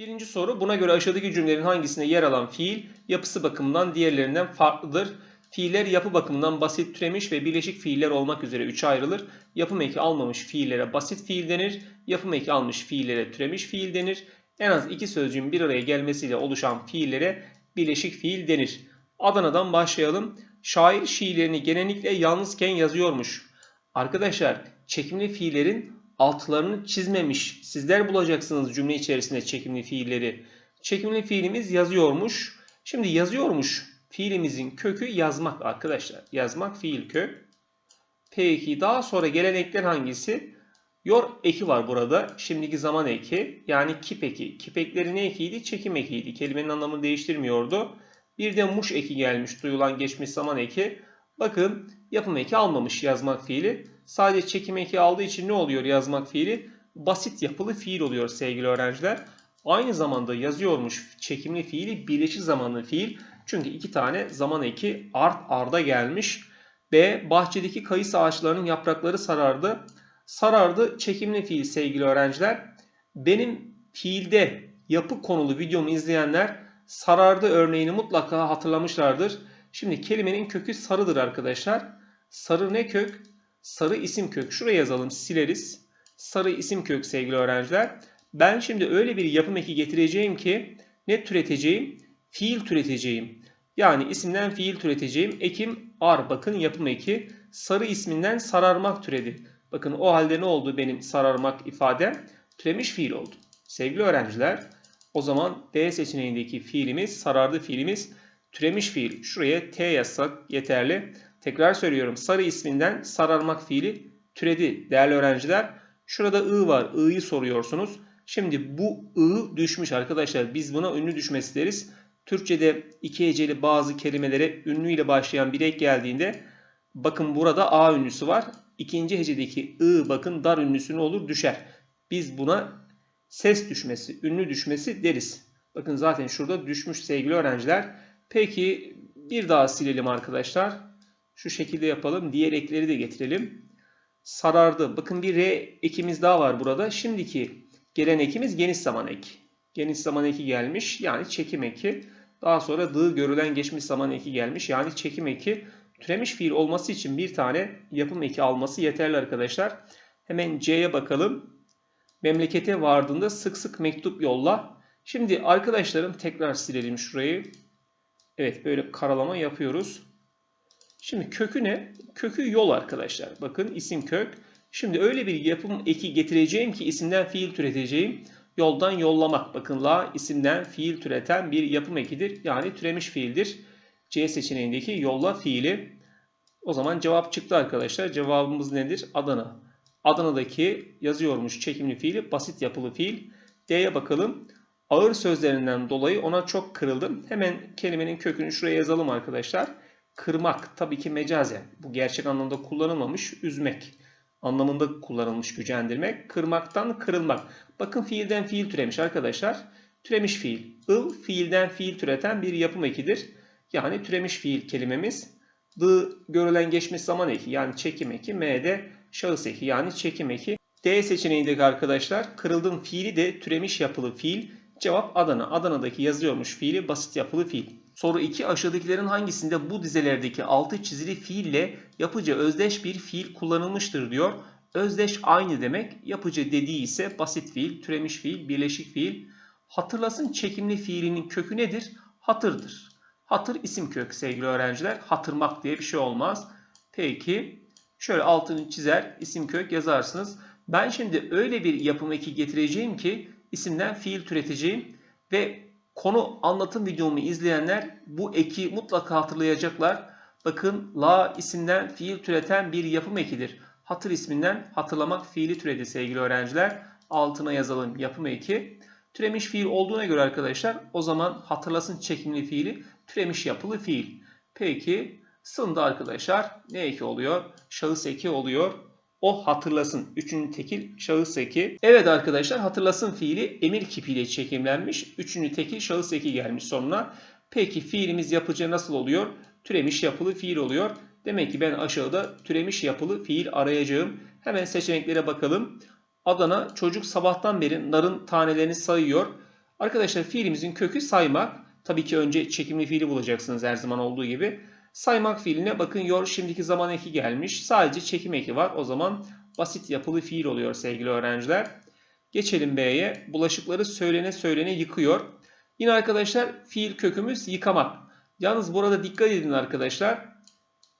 Birinci soru buna göre aşağıdaki cümlelerin hangisinde yer alan fiil yapısı bakımından diğerlerinden farklıdır? Fiiller yapı bakımından basit türemiş ve birleşik fiiller olmak üzere üçe ayrılır. Yapım eki almamış fiillere basit fiil denir. Yapım eki almış fiillere türemiş fiil denir. En az iki sözcüğün bir araya gelmesiyle oluşan fiillere birleşik fiil denir. Adana'dan başlayalım. Şair şiirlerini genellikle yalnızken yazıyormuş. Arkadaşlar çekimli fiillerin altlarını çizmemiş. Sizler bulacaksınız cümle içerisinde çekimli fiilleri. Çekimli fiilimiz yazıyormuş. Şimdi yazıyormuş fiilimizin kökü yazmak arkadaşlar. Yazmak fiil kök. Peki daha sonra gelen ekler hangisi? Yor eki var burada. Şimdiki zaman eki yani kip eki. Kip ekleri ne ekiydi? Çekim ekiydi. Kelimenin anlamını değiştirmiyordu. Bir de muş eki gelmiş. Duyulan geçmiş zaman eki. Bakın yapım eki almamış yazmak fiili. Sadece çekim eki aldığı için ne oluyor yazmak fiili? Basit yapılı fiil oluyor sevgili öğrenciler. Aynı zamanda yazıyormuş çekimli fiili birleşik zamanlı fiil. Çünkü iki tane zaman eki art arda gelmiş. B. Bahçedeki kayısı ağaçlarının yaprakları sarardı. Sarardı çekimli fiil sevgili öğrenciler. Benim fiilde yapı konulu videomu izleyenler sarardı örneğini mutlaka hatırlamışlardır. Şimdi kelimenin kökü sarıdır arkadaşlar. Sarı ne kök? Sarı isim kök. Şuraya yazalım sileriz. Sarı isim kök sevgili öğrenciler. Ben şimdi öyle bir yapım eki getireceğim ki ne türeteceğim? Fiil türeteceğim. Yani isimden fiil türeteceğim. Ekim ar bakın yapım eki. Sarı isminden sararmak türedi. Bakın o halde ne oldu benim sararmak ifadem? Türemiş fiil oldu. Sevgili öğrenciler o zaman D seçeneğindeki fiilimiz sarardı fiilimiz türemiş fiil. Şuraya T yazsak yeterli. Tekrar söylüyorum sarı isminden sararmak fiili türedi değerli öğrenciler. Şurada I var. I'yi soruyorsunuz. Şimdi bu I düşmüş arkadaşlar. Biz buna ünlü düşmesi deriz. Türkçe'de iki heceli bazı kelimelere ünlü ile başlayan bir ek geldiğinde bakın burada A ünlüsü var. İkinci hecedeki I bakın dar ünlüsü ne olur? Düşer. Biz buna ses düşmesi, ünlü düşmesi deriz. Bakın zaten şurada düşmüş sevgili öğrenciler. Peki bir daha silelim arkadaşlar. Şu şekilde yapalım. Diğer ekleri de getirelim. Sarardı. Bakın bir R ekimiz daha var burada. Şimdiki gelen ekimiz geniş zaman eki. Geniş zaman eki gelmiş. Yani çekim eki. Daha sonra dı görülen geçmiş zaman eki gelmiş. Yani çekim eki. Türemiş fiil olması için bir tane yapım eki alması yeterli arkadaşlar. Hemen C'ye bakalım. Memlekete vardığında sık sık mektup yolla. Şimdi arkadaşlarım tekrar silelim şurayı. Evet böyle karalama yapıyoruz. Şimdi kökü ne? Kökü yol arkadaşlar. Bakın isim kök. Şimdi öyle bir yapım eki getireceğim ki isimden fiil türeteceğim. Yoldan yollamak. Bakın la isimden fiil türeten bir yapım ekidir. Yani türemiş fiildir. C seçeneğindeki yolla fiili. O zaman cevap çıktı arkadaşlar. Cevabımız nedir? Adana. Adana'daki yazıyormuş çekimli fiili basit yapılı fiil. D'ye bakalım. Ağır sözlerinden dolayı ona çok kırıldım. Hemen kelimenin kökünü şuraya yazalım arkadaşlar. Kırmak tabii ki mecazen. Bu gerçek anlamda kullanılmamış. Üzmek anlamında kullanılmış gücendirmek. Kırmaktan kırılmak. Bakın fiilden fiil türemiş arkadaşlar. Türemiş fiil. Il fiilden fiil türeten bir yapım ekidir. Yani türemiş fiil kelimemiz. D görülen geçmiş zaman eki yani çekim eki. M de şahıs eki yani çekim eki. D seçeneğindeki arkadaşlar kırıldım fiili de türemiş yapılı fiil. Cevap Adana. Adana'daki yazıyormuş fiili basit yapılı fiil. Soru 2 aşağıdakilerin hangisinde bu dizelerdeki altı çizili fiille yapıcı özdeş bir fiil kullanılmıştır diyor. Özdeş aynı demek. Yapıcı dediği ise basit fiil, türemiş fiil, birleşik fiil. Hatırlasın çekimli fiilinin kökü nedir? Hatırdır. Hatır isim kök sevgili öğrenciler. Hatırmak diye bir şey olmaz. Peki şöyle altını çizer isim kök yazarsınız. Ben şimdi öyle bir yapım eki getireceğim ki isimden fiil türeteceğim ve konu anlatım videomu izleyenler bu eki mutlaka hatırlayacaklar. Bakın la isimden fiil türeten bir yapım ekidir. Hatır isminden hatırlamak fiili türedi sevgili öğrenciler. Altına yazalım yapım eki. Türemiş fiil olduğuna göre arkadaşlar o zaman hatırlasın çekimli fiili türemiş yapılı fiil. Peki sında arkadaşlar ne eki oluyor? Şahıs eki oluyor. O hatırlasın. Üçüncü tekil şahıs eki. Evet arkadaşlar hatırlasın fiili emir kipiyle çekimlenmiş. Üçüncü tekil şahıs eki gelmiş sonuna. Peki fiilimiz yapıcı nasıl oluyor? Türemiş yapılı fiil oluyor. Demek ki ben aşağıda türemiş yapılı fiil arayacağım. Hemen seçeneklere bakalım. Adana çocuk sabahtan beri narın tanelerini sayıyor. Arkadaşlar fiilimizin kökü saymak. Tabii ki önce çekimli fiili bulacaksınız her zaman olduğu gibi. Saymak fiiline bakın yor şimdiki zaman eki gelmiş. Sadece çekim eki var. O zaman basit yapılı fiil oluyor sevgili öğrenciler. Geçelim B'ye. Bulaşıkları söylene söylene yıkıyor. Yine arkadaşlar fiil kökümüz yıkamak. Yalnız burada dikkat edin arkadaşlar.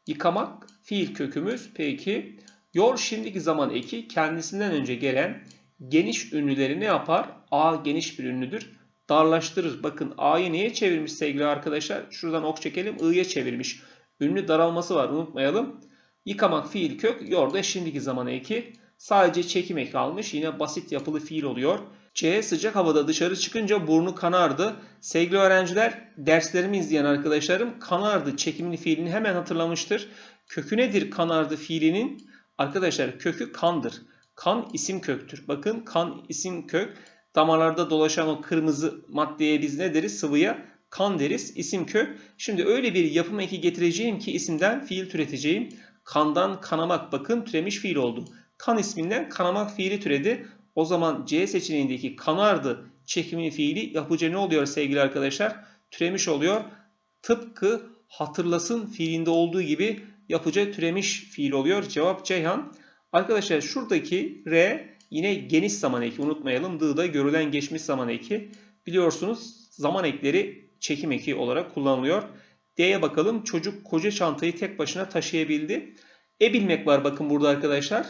Yıkamak fiil kökümüz. Peki. Yor şimdiki zaman eki kendisinden önce gelen geniş ünlüleri ne yapar? A geniş bir ünlüdür. Darlaştırır. Bakın A'yı neye çevirmiş sevgili arkadaşlar? Şuradan ok çekelim. I'ye çevirmiş. Ünlü daralması var unutmayalım. Yıkamak fiil kök. Yor da şimdiki zaman eki. Sadece çekim eki almış. Yine basit yapılı fiil oluyor. C sıcak havada dışarı çıkınca burnu kanardı. Sevgili öğrenciler derslerimi izleyen arkadaşlarım kanardı çekimli fiilini hemen hatırlamıştır. Kökü nedir kanardı fiilinin? Arkadaşlar kökü kandır. Kan isim köktür. Bakın kan isim kök. Damarlarda dolaşan o kırmızı maddeye biz ne deriz? Sıvıya kan deriz. İsim kök. Şimdi öyle bir yapım eki getireceğim ki isimden fiil türeteceğim. Kandan kanamak bakın türemiş fiil oldu. Kan isminden kanamak fiili türedi. O zaman C seçeneğindeki kanardı çekimli fiili yapıcı ne oluyor sevgili arkadaşlar? Türemiş oluyor. Tıpkı hatırlasın fiilinde olduğu gibi yapıcı türemiş fiil oluyor. Cevap Ceyhan. Arkadaşlar şuradaki R yine geniş zaman eki unutmayalım. D'da görülen geçmiş zaman eki. Biliyorsunuz zaman ekleri çekim eki olarak kullanılıyor. D'ye bakalım. Çocuk koca çantayı tek başına taşıyabildi. E bilmek var bakın burada arkadaşlar.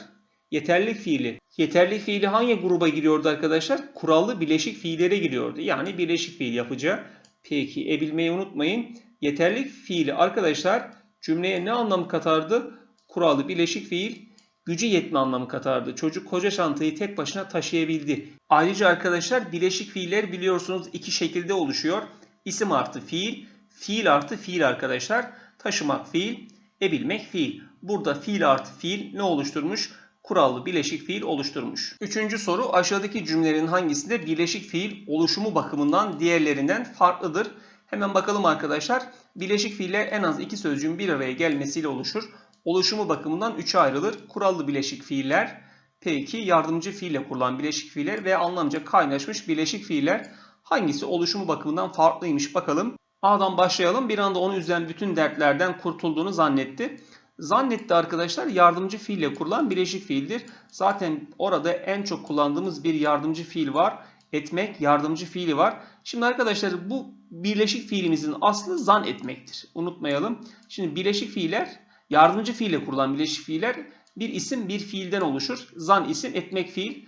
Yeterlilik fiili. Yeterlilik fiili hangi gruba giriyordu arkadaşlar? Kurallı bileşik fiillere giriyordu. Yani bileşik fiil yapacağı. Peki e bilmeyi unutmayın. Yeterlilik fiili arkadaşlar cümleye ne anlam katardı? Kurallı bileşik fiil gücü yetme anlamı katardı. Çocuk koca çantayı tek başına taşıyabildi. Ayrıca arkadaşlar bileşik fiiller biliyorsunuz iki şekilde oluşuyor. İsim artı fiil, fiil artı fiil arkadaşlar. Taşımak fiil, e bilmek fiil. Burada fiil artı fiil ne oluşturmuş? kurallı bileşik fiil oluşturmuş. Üçüncü soru aşağıdaki cümlelerin hangisinde bileşik fiil oluşumu bakımından diğerlerinden farklıdır? Hemen bakalım arkadaşlar. Bileşik fiiller en az iki sözcüğün bir araya gelmesiyle oluşur. Oluşumu bakımından üçe ayrılır. Kurallı bileşik fiiller, peki yardımcı fiille kurulan bileşik fiiller ve anlamca kaynaşmış bileşik fiiller hangisi oluşumu bakımından farklıymış bakalım. A'dan başlayalım. Bir anda onu üzen bütün dertlerden kurtulduğunu zannetti. Zannetti arkadaşlar yardımcı fiille kurulan bileşik fiildir. Zaten orada en çok kullandığımız bir yardımcı fiil var. Etmek yardımcı fiili var. Şimdi arkadaşlar bu birleşik fiilimizin aslı zan etmektir. Unutmayalım. Şimdi birleşik fiiller yardımcı fiille kurulan bileşik fiiller bir isim bir fiilden oluşur. Zan isim etmek fiil.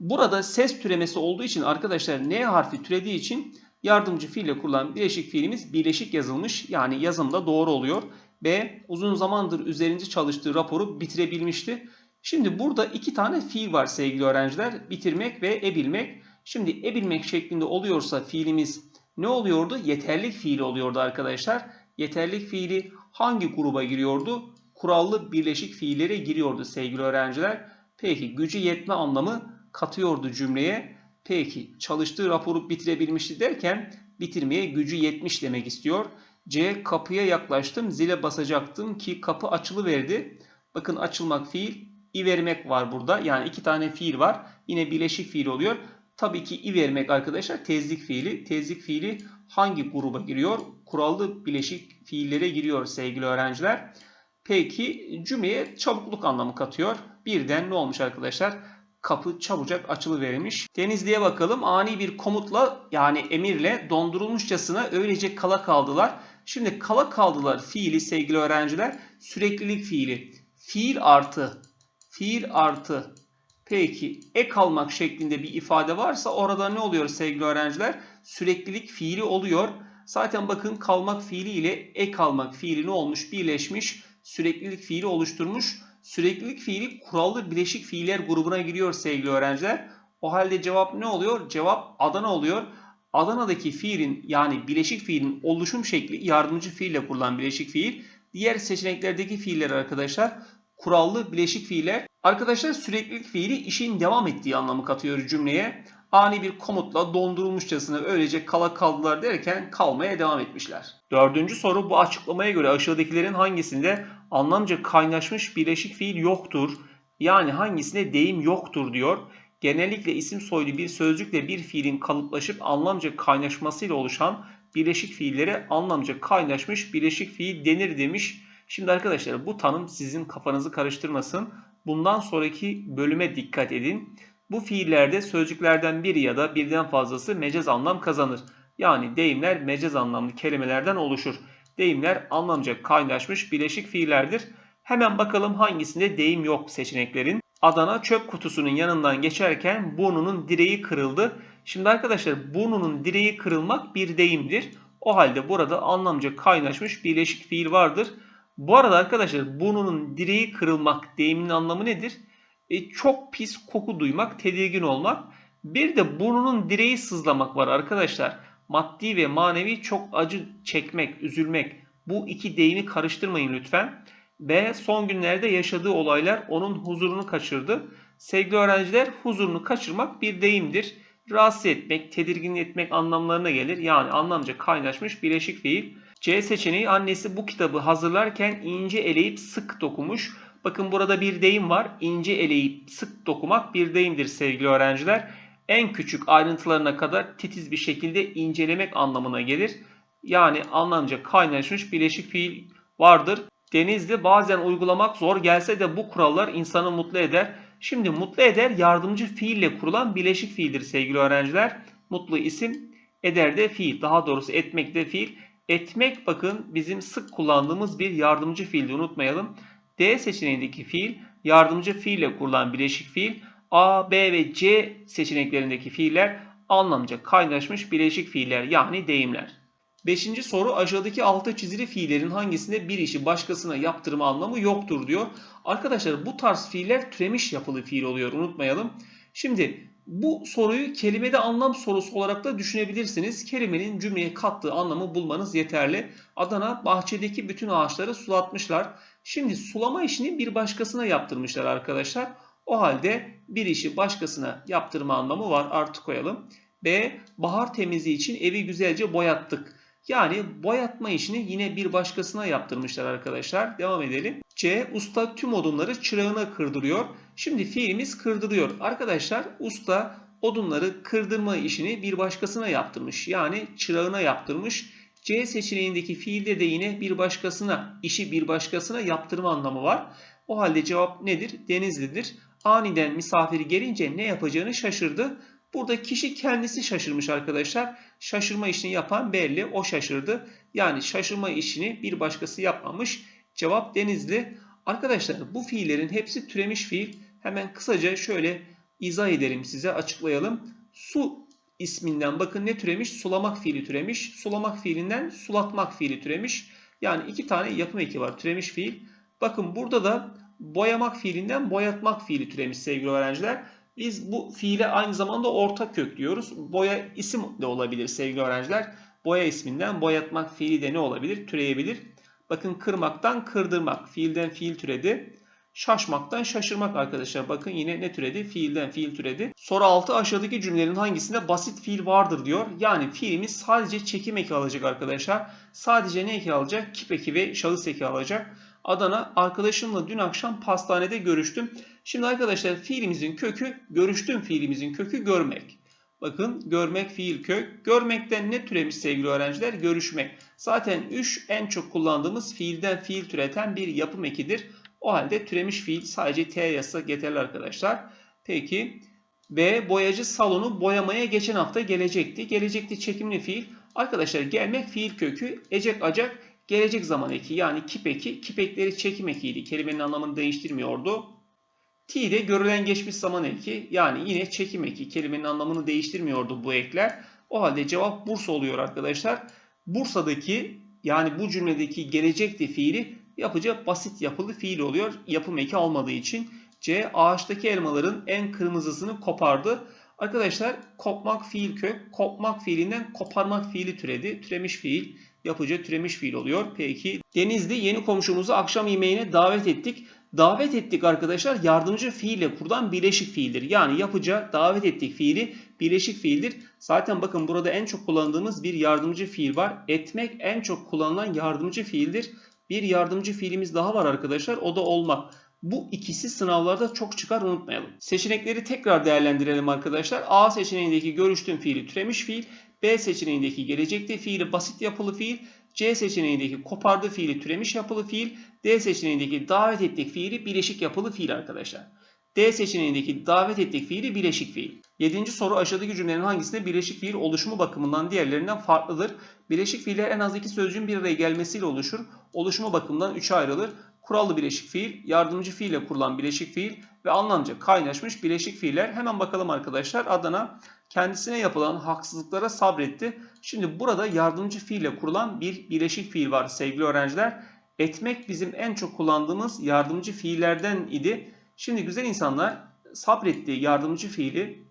Burada ses türemesi olduğu için arkadaşlar N harfi türediği için yardımcı fiille kurulan bileşik fiilimiz birleşik yazılmış. Yani yazımda doğru oluyor. B uzun zamandır üzerinde çalıştığı raporu bitirebilmişti. Şimdi burada iki tane fiil var sevgili öğrenciler. Bitirmek ve ebilmek. Şimdi ebilmek şeklinde oluyorsa fiilimiz ne oluyordu? Yeterlik fiili oluyordu arkadaşlar. Yeterlik fiili hangi gruba giriyordu? Kurallı birleşik fiillere giriyordu sevgili öğrenciler. Peki gücü yetme anlamı katıyordu cümleye. Peki çalıştığı raporu bitirebilmişti derken bitirmeye gücü yetmiş demek istiyor. C kapıya yaklaştım zile basacaktım ki kapı açılı verdi. Bakın açılmak fiil i vermek var burada. Yani iki tane fiil var. Yine bileşik fiil oluyor. Tabii ki i vermek arkadaşlar tezlik fiili. Tezlik fiili hangi gruba giriyor? Kurallı bileşik fiillere giriyor sevgili öğrenciler. Peki cümleye çabukluk anlamı katıyor. Birden ne olmuş arkadaşlar? Kapı çabucak açılı verilmiş. Denizli'ye bakalım. Ani bir komutla yani emirle dondurulmuşçasına öylece kala kaldılar. Şimdi kala kaldılar fiili sevgili öğrenciler süreklilik fiili. Fiil artı fiil artı peki ek almak şeklinde bir ifade varsa orada ne oluyor sevgili öğrenciler? Süreklilik fiili oluyor. Zaten bakın kalmak fiili ile ek almak fiili ne olmuş? Birleşmiş süreklilik fiili oluşturmuş. Süreklilik fiili kurallı bileşik fiiller grubuna giriyor sevgili öğrenciler. O halde cevap ne oluyor? Cevap Adana oluyor. Adana'daki fiilin yani bileşik fiilin oluşum şekli yardımcı fiille kurulan bileşik fiil. Diğer seçeneklerdeki fiiller arkadaşlar kurallı bileşik fiiller. Arkadaşlar süreklilik fiili işin devam ettiği anlamı katıyor cümleye. Ani bir komutla dondurulmuşçasına öylece kala kaldılar derken kalmaya devam etmişler. Dördüncü soru bu açıklamaya göre aşağıdakilerin hangisinde anlamca kaynaşmış bileşik fiil yoktur? Yani hangisinde deyim yoktur diyor. genellikle isim soylu bir sözcükle bir fiilin kalıplaşıp anlamca kaynaşmasıyla oluşan birleşik fiillere anlamca kaynaşmış birleşik fiil denir demiş. Şimdi arkadaşlar bu tanım sizin kafanızı karıştırmasın. Bundan sonraki bölüme dikkat edin. Bu fiillerde sözcüklerden biri ya da birden fazlası mecaz anlam kazanır. Yani deyimler mecaz anlamlı kelimelerden oluşur. Deyimler anlamca kaynaşmış bileşik fiillerdir. Hemen bakalım hangisinde deyim yok seçeneklerin. Adana çöp kutusunun yanından geçerken burnunun direği kırıldı. Şimdi arkadaşlar burnunun direği kırılmak bir deyimdir. O halde burada anlamca kaynaşmış birleşik fiil vardır. Bu arada arkadaşlar burnunun direği kırılmak deyimin anlamı nedir? E, çok pis koku duymak, tedirgin olmak. Bir de burnunun direği sızlamak var arkadaşlar. Maddi ve manevi çok acı çekmek, üzülmek. Bu iki deyimi karıştırmayın lütfen. B. Son günlerde yaşadığı olaylar onun huzurunu kaçırdı. Sevgili öğrenciler huzurunu kaçırmak bir deyimdir. Rahatsız etmek, tedirgin etmek anlamlarına gelir. Yani anlamca kaynaşmış bileşik fiil. C seçeneği annesi bu kitabı hazırlarken ince eleyip sık dokumuş. Bakın burada bir deyim var. İnce eleyip sık dokumak bir deyimdir sevgili öğrenciler. En küçük ayrıntılarına kadar titiz bir şekilde incelemek anlamına gelir. Yani anlamca kaynaşmış bileşik fiil vardır. Denizli bazen uygulamak zor gelse de bu kurallar insanı mutlu eder. Şimdi mutlu eder yardımcı fiille kurulan bileşik fiildir sevgili öğrenciler. Mutlu isim, eder de fiil. Daha doğrusu etmek de fiil. Etmek bakın bizim sık kullandığımız bir yardımcı fiildi unutmayalım. D seçeneğindeki fiil yardımcı fiille kurulan bileşik fiil. A, B ve C seçeneklerindeki fiiller anlamca kaynaşmış bileşik fiiller yani deyimler. Beşinci soru aşağıdaki altı çizili fiillerin hangisinde bir işi başkasına yaptırma anlamı yoktur diyor. Arkadaşlar bu tarz fiiller türemiş yapılı fiil oluyor unutmayalım. Şimdi bu soruyu kelimede anlam sorusu olarak da düşünebilirsiniz. Kelimenin cümleye kattığı anlamı bulmanız yeterli. Adana bahçedeki bütün ağaçları sulatmışlar. Şimdi sulama işini bir başkasına yaptırmışlar arkadaşlar. O halde bir işi başkasına yaptırma anlamı var. Artı koyalım. B. Bahar temizliği için evi güzelce boyattık. Yani boyatma işini yine bir başkasına yaptırmışlar arkadaşlar. Devam edelim. C. Usta tüm odunları çırağına kırdırıyor. Şimdi fiilimiz kırdırıyor. Arkadaşlar usta odunları kırdırma işini bir başkasına yaptırmış. Yani çırağına yaptırmış. C seçeneğindeki fiilde de yine bir başkasına, işi bir başkasına yaptırma anlamı var. O halde cevap nedir? Denizlidir. Aniden misafir gelince ne yapacağını şaşırdı. Burada kişi kendisi şaşırmış arkadaşlar. Şaşırma işini yapan belli. O şaşırdı. Yani şaşırma işini bir başkası yapmamış. Cevap Denizli. Arkadaşlar bu fiillerin hepsi türemiş fiil. Hemen kısaca şöyle izah edelim size açıklayalım. Su isminden bakın ne türemiş? Sulamak fiili türemiş. Sulamak fiilinden sulatmak fiili türemiş. Yani iki tane yapım eki var türemiş fiil. Bakın burada da boyamak fiilinden boyatmak fiili türemiş sevgili öğrenciler. Biz bu fiile aynı zamanda ortak kök diyoruz. Boya isim de olabilir sevgili öğrenciler. Boya isminden boyatmak fiili de ne olabilir? Türeyebilir. Bakın kırmaktan kırdırmak. Fiilden fiil türedi. Şaşmaktan şaşırmak arkadaşlar. Bakın yine ne türedi? Fiilden fiil türedi. Soru 6 aşağıdaki cümlelerin hangisinde basit fiil vardır diyor. Yani fiilimiz sadece çekim eki alacak arkadaşlar. Sadece ne eki alacak? Kip eki ve şahıs eki alacak. Adana arkadaşımla dün akşam pastanede görüştüm. Şimdi arkadaşlar fiilimizin kökü görüştüm fiilimizin kökü görmek. Bakın görmek fiil kök. Görmekten ne türemiş sevgili öğrenciler? Görüşmek. Zaten 3 en çok kullandığımız fiilden fiil türeten bir yapım ekidir. O halde türemiş fiil sadece T yazsa yeterli arkadaşlar. Peki B boyacı salonu boyamaya geçen hafta gelecekti. Gelecekti çekimli fiil. Arkadaşlar gelmek fiil kökü. Ecek acak gelecek zaman eki yani kip eki. Kip ekleri çekim ekiydi. Kelimenin anlamını değiştirmiyordu. T de görülen geçmiş zaman eki yani yine çekim eki kelimenin anlamını değiştirmiyordu bu ekler. O halde cevap Bursa oluyor arkadaşlar. Bursa'daki yani bu cümledeki gelecekti fiili yapıcı basit yapılı fiil oluyor. Yapım eki olmadığı için. C ağaçtaki elmaların en kırmızısını kopardı. Arkadaşlar kopmak fiil kök. Kopmak fiilinden koparmak fiili türedi. Türemiş fiil yapıcı türemiş fiil oluyor. Peki Denizli yeni komşumuzu akşam yemeğine davet ettik. Davet ettik arkadaşlar yardımcı fiille kurulan birleşik fiildir. Yani yapıca davet ettik fiili birleşik fiildir. Zaten bakın burada en çok kullandığımız bir yardımcı fiil var. Etmek en çok kullanılan yardımcı fiildir. Bir yardımcı fiilimiz daha var arkadaşlar. O da olmak. Bu ikisi sınavlarda çok çıkar unutmayalım. Seçenekleri tekrar değerlendirelim arkadaşlar. A seçeneğindeki görüştüm fiili türemiş fiil, B seçeneğindeki gelecekte fiili basit yapılı fiil, C seçeneğindeki kopardı fiili türemiş yapılı fiil, D seçeneğindeki davet ettik fiili bileşik yapılı fiil arkadaşlar. D seçeneğindeki davet ettik fiili bileşik fiil. Yedinci soru aşağıdaki cümlelerin hangisinde bileşik fiil oluşumu bakımından diğerlerinden farklıdır? Bileşik fiiller en az iki sözcüğün bir araya gelmesiyle oluşur. Oluşumu bakımından üçe ayrılır. Kurallı bileşik fiil, yardımcı fiille kurulan bileşik fiil ve anlamca kaynaşmış bileşik fiiller. Hemen bakalım arkadaşlar. Adana kendisine yapılan haksızlıklara sabretti. Şimdi burada yardımcı fiille kurulan bir bileşik fiil var sevgili öğrenciler. Etmek bizim en çok kullandığımız yardımcı fiillerden idi. Şimdi güzel insanlar sabretti yardımcı fiili,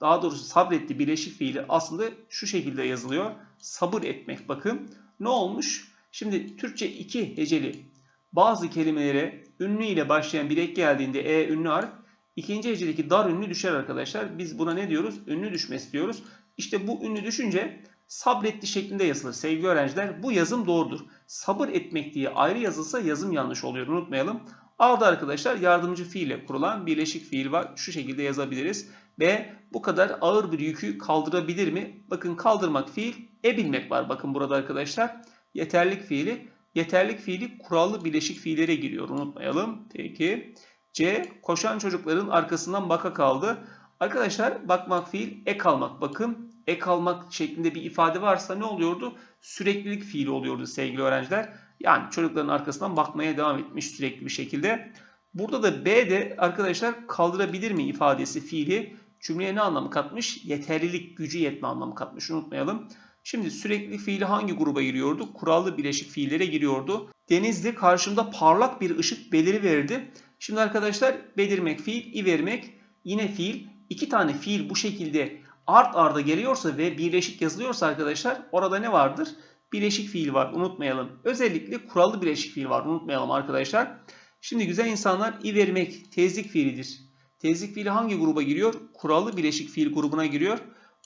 daha doğrusu sabretti bileşik fiili aslında şu şekilde yazılıyor. Sabır etmek bakın. Ne olmuş? Şimdi Türkçe iki heceli bazı kelimelere ünlü ile başlayan bir ek geldiğinde e ünlü harf ikinci hecedeki dar ünlü düşer arkadaşlar. Biz buna ne diyoruz? Ünlü düşmesi diyoruz. İşte bu ünlü düşünce sabretti şeklinde yazılır sevgili öğrenciler. Bu yazım doğrudur. Sabır etmek diye ayrı yazılsa yazım yanlış oluyor unutmayalım. A'da arkadaşlar yardımcı fiille kurulan birleşik fiil var. Şu şekilde yazabiliriz. B bu kadar ağır bir yükü kaldırabilir mi? Bakın kaldırmak fiil, e bilmek var. Bakın burada arkadaşlar. Yeterlik fiili. Yeterlik fiili kurallı bileşik fiillere giriyor. Unutmayalım. Peki. C. Koşan çocukların arkasından baka kaldı. Arkadaşlar bakmak fiil, ek almak. Bakın ek almak şeklinde bir ifade varsa ne oluyordu? Süreklilik fiili oluyordu sevgili öğrenciler. Yani çocukların arkasından bakmaya devam etmiş sürekli bir şekilde. Burada da B de arkadaşlar kaldırabilir mi ifadesi fiili cümleye ne anlamı katmış? Yeterlilik, gücü yetme anlamı katmış. Unutmayalım. Şimdi sürekli fiili hangi gruba giriyordu? Kurallı bileşik fiillere giriyordu. Denizli karşımda parlak bir ışık beliri verdi. Şimdi arkadaşlar belirmek fiil, i vermek yine fiil. İki tane fiil bu şekilde art arda geliyorsa ve birleşik yazılıyorsa arkadaşlar orada ne vardır? Bileşik fiil var unutmayalım. Özellikle kurallı bileşik fiil var unutmayalım arkadaşlar. Şimdi güzel insanlar i vermek tezlik fiilidir. Tezlik fiili hangi gruba giriyor? Kurallı bileşik fiil grubuna giriyor.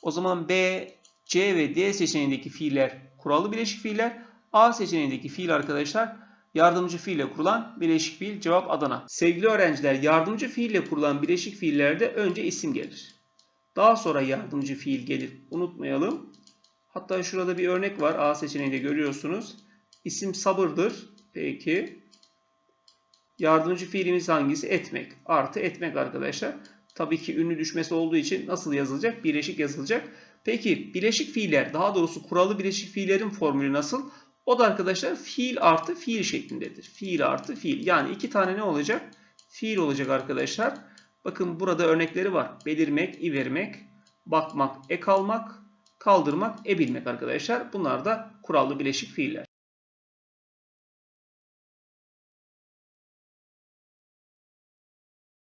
O zaman B, C ve D seçeneğindeki fiiller kurallı bileşik fiiller. A seçeneğindeki fiil arkadaşlar yardımcı fiille kurulan bileşik fiil cevap Adana. Sevgili öğrenciler yardımcı fiille kurulan bileşik fiillerde önce isim gelir. Daha sonra yardımcı fiil gelir. Unutmayalım. Hatta şurada bir örnek var. A seçeneğinde görüyorsunuz. İsim sabırdır. Peki. Yardımcı fiilimiz hangisi? Etmek. Artı etmek arkadaşlar. Tabii ki ünlü düşmesi olduğu için nasıl yazılacak? Bileşik yazılacak. Peki bileşik fiiller daha doğrusu kurallı bileşik fiillerin formülü nasıl? O da arkadaşlar fiil artı fiil şeklindedir. Fiil artı fiil. Yani iki tane ne olacak? Fiil olacak arkadaşlar. Bakın burada örnekleri var. Belirmek, i vermek, bakmak, ek almak, kaldırmak, e bilmek arkadaşlar. Bunlar da kurallı bileşik fiiller.